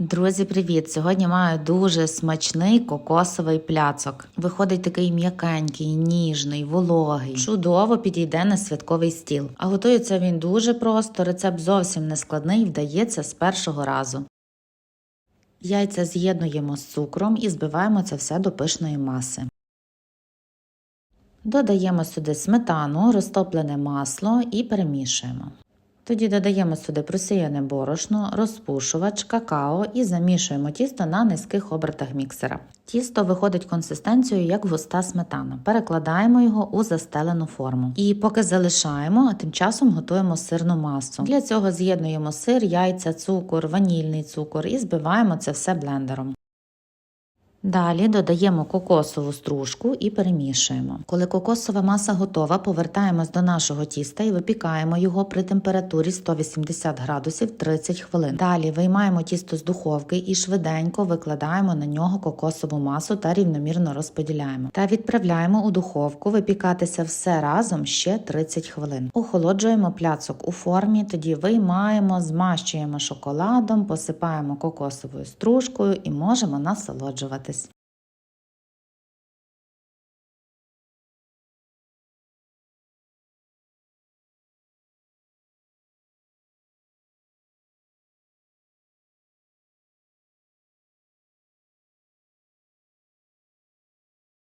Друзі, привіт! Сьогодні маю дуже смачний кокосовий пляцок. Виходить такий м'якенький, ніжний, вологий. Чудово підійде на святковий стіл. А готується він дуже просто. Рецепт зовсім не складний, вдається з першого разу. Яйця з'єднуємо з цукром і збиваємо це все до пишної маси. Додаємо сюди сметану, розтоплене масло і перемішуємо. Тоді додаємо сюди просіяне борошно, розпушувач, какао і замішуємо тісто на низьких обертах міксера. Тісто виходить консистенцією як густа сметана. Перекладаємо його у застелену форму. І поки залишаємо, а тим часом готуємо сирну масу. Для цього з'єднуємо сир, яйця, цукор, ванільний цукор і збиваємо це все блендером. Далі додаємо кокосову стружку і перемішуємо. Коли кокосова маса готова, повертаємось до нашого тіста і випікаємо його при температурі 180 градусів 30 хвилин. Далі виймаємо тісто з духовки і швиденько викладаємо на нього кокосову масу та рівномірно розподіляємо. Та відправляємо у духовку випікатися все разом ще 30 хвилин. Охолоджуємо пляцок у формі, тоді виймаємо, змащуємо шоколадом, посипаємо кокосовою стружкою і можемо this.